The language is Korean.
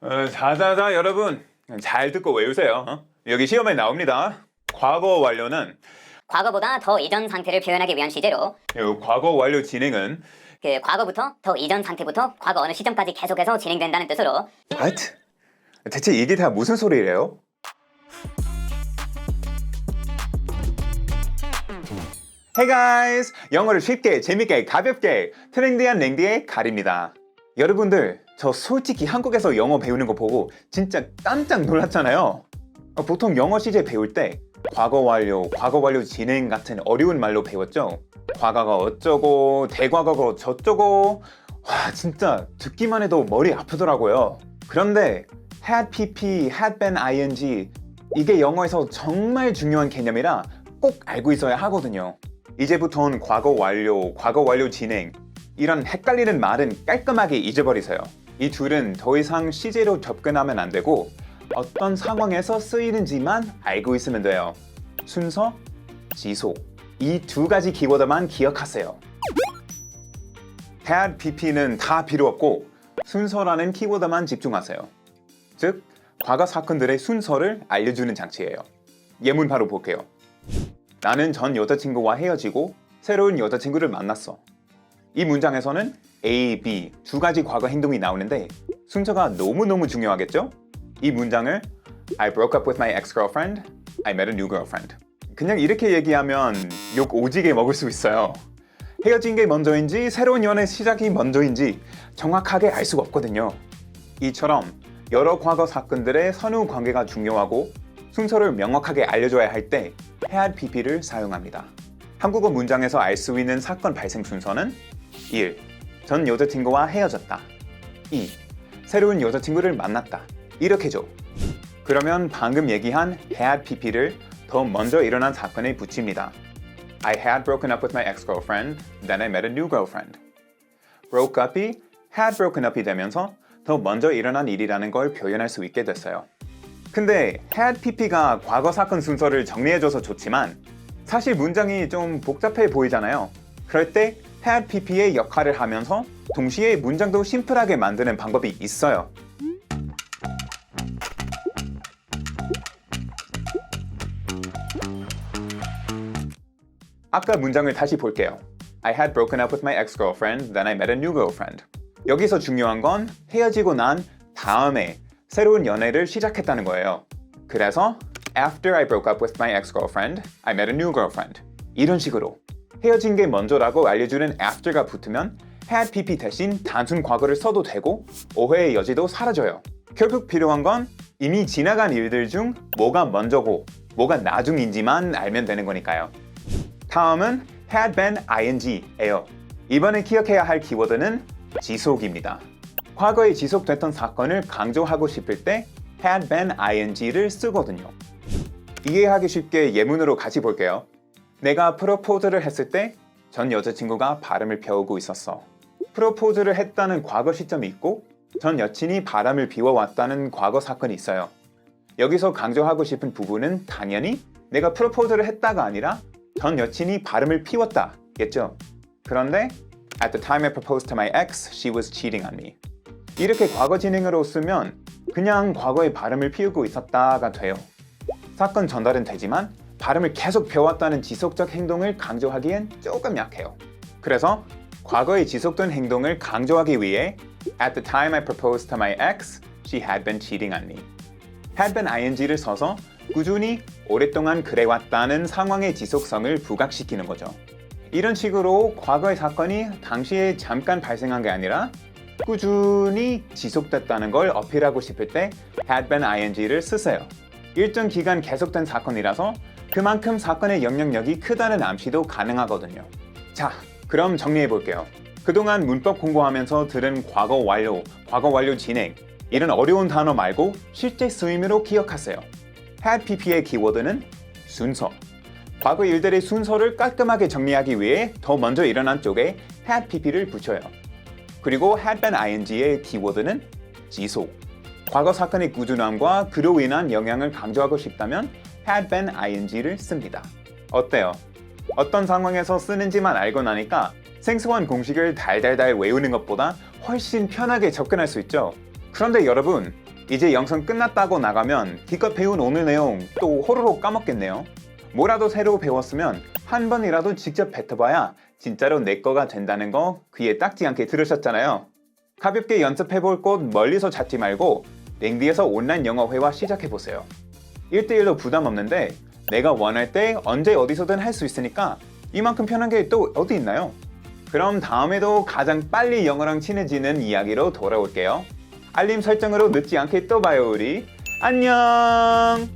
어, 자자자 여러분 잘 듣고 외우세요. 어? 여기 시험에 나옵니다. 과거 완료는 과거보다 더 이전 상태를 표현하기 위한 시제로 이 과거 완료 진행은 그 과거부터 더 이전 상태부터 과거 어느 시점까지 계속해서 진행된다는 뜻으로 What? 대체 이게 다 무슨 소리래요? Hey guys! 영어를 쉽게, 재밌게, 가볍게 트렌디한 랭디의 갈입니다. 여러분들, 저 솔직히 한국에서 영어 배우는 거 보고 진짜 깜짝 놀랐잖아요. 어, 보통 영어 시제 배울 때 과거 완료, 과거 완료 진행 같은 어려운 말로 배웠죠. 과거가 어쩌고, 대과거가 어쩌고, 와 진짜 듣기만 해도 머리 아프더라고요. 그런데 had pp, had been ing 이게 영어에서 정말 중요한 개념이라 꼭 알고 있어야 하거든요. 이제부터는 과거 완료, 과거 완료 진행 이런 헷갈리는 말은 깔끔하게 잊어버리세요. 이 둘은 더 이상 시제로 접근하면 안 되고 어떤 상황에서 쓰이는지만 알고 있으면 돼요. 순서, 지속 이두 가지 키워드만 기억하세요. had pp는 다 필요 없고 순서라는 키워드만 집중하세요. 즉, 과거 사건들의 순서를 알려주는 장치예요. 예문 바로 볼게요. 나는 전 여자친구와 헤어지고 새로운 여자친구를 만났어. 이 문장에서는 A, B 두 가지 과거 행동이 나오는데 순서가 너무너무 중요하겠죠? 이 문장을 I broke up with my ex-girlfriend. I met a new girlfriend. 그냥 이렇게 얘기하면 욕 오지게 먹을 수 있어요. 헤어진 게 먼저인지 새로운 연애 시작이 먼저인지 정확하게 알 수가 없거든요. 이처럼 여러 과거 사건들의 선후 관계가 중요하고 순서를 명확하게 알려줘야 할때 had pp를 사용합니다. 한국어 문장에서 알 수 있는 사건 발생 순서는 1. 전 여자친구와 헤어졌다. 2. 새로운 여자친구를 만났다. 이렇게죠. 그러면 방금 얘기한 had pp를 더 먼저 일어난 사건에 붙입니다. I had broken up with my ex-girlfriend, then I met a new girlfriend. broke up이 had broken up이 되면서 더 먼저 일어난 일이라는 걸 표현할 수 있게 됐어요. 근데 had pp가 과거 사건 순서를 정리해줘서 좋지만 사실 문장이 좀 복잡해 보이잖아요. 그럴 때 had pp의 역할을 하면서 동시에 문장도 심플하게 만드는 방법이 있어요. 아까 문장을 다시 볼게요. I had broken up with my ex-girlfriend, then I met a new girlfriend. 여기서 중요한 건 헤어지고 난 다음에 새로운 연애를 시작했다는 거예요. 그래서 After I broke up with my ex-girlfriend, I met a new girlfriend. 이런 식으로 헤어진 게 먼저라고 알려주는 after가 붙으면 had pp 대신 단순 과거를 써도 되고 오해의 여지도 사라져요. 결국 필요한 건 이미 지나간 일들 중 뭐가 먼저고 뭐가 나중인지만 알면 되는 거니까요. 다음은 had been ing예요. 이번에 기억해야 할 키워드는 지속입니다. 과거에 지속됐던 사건을 강조하고 싶을 때 had been ing를 쓰거든요. 이해하기 쉽게 예문으로 같이 볼게요. 내가 프로포즈를 했을 때 전 여자친구가 바람을 피우고 있었어. 프로포즈를 했다는 과거 시점이 있고 전 여친이 바람을 피워왔다는 과거 사건이 있어요. 여기서 강조하고 싶은 부분은 당연히 내가 프로포즈를 했다가 아니라 전 여친이 바람을 피웠다겠죠. 그런데 At the time I proposed to my ex, she was cheating on me. 이렇게 과거 진행으로 쓰면 그냥 과거에 바람을 피우고 있었다가 돼요. 사건 전달은 되지만 발음을 계속 배웠다는 지속적 행동을 강조하기엔 조금 약해요. 그래서 과거에 지속된 행동을 강조하기 위해 At the time I proposed to my ex, she had been cheating on me. had been ing를 써서 꾸준히 오랫동안 그래왔다는 상황의 지속성을 부각시키는 거죠. 이런 식으로 과거의 사건이 당시에 잠깐 발생한 게 아니라 꾸준히 지속됐다는 걸 어필하고 싶을 때 had been ing를 쓰세요. 일정 기간 계속된 사건이라서 그만큼 사건의 영향력이 크다는 암시도 가능하거든요. 자, 그럼 정리해 볼게요. 그동안 문법 공부하면서 들은 과거 완료, 과거 완료 진행 이런 어려운 단어 말고 실제 쓰임으로 기억하세요. had pp의 키워드는 순서. 과거 일들의 순서를 깔끔하게 정리하기 위해 더 먼저 일어난 쪽에 had pp를 붙여요. 그리고 had been ing의 키워드는 지속. 과거 사건의 꾸준함과 그로 인한 영향을 강조하고 싶다면 had been ing를 씁니다. 어때요? 어떤 상황에서 쓰는지만 알고 나니까 생소한 공식을 달달달 외우는 것보다 훨씬 편하게 접근할 수 있죠. 그런데 여러분, 이제 영상 끝났다고 나가면 기껏 배운 오늘 내용 또 호로록 까먹겠네요. 뭐라도 새로 배웠으면 한 번이라도 직접 뱉어봐야 진짜로 내 거가 된다는 거 귀에 딱지 않게 들으셨잖아요. 가볍게 연습해볼 곳 멀리서 찾지 말고 랭디에서 온라인 영어 회화 시작해보세요. 1대1로 부담 없는데 내가 원할 때 언제 어디서든 할 수 있으니까 이만큼 편한 게 또 어디 있나요? 그럼 다음에도 가장 빨리 영어랑 친해지는 이야기로 돌아올게요. 알림 설정으로 늦지 않게 또 봐요 우리. 안녕!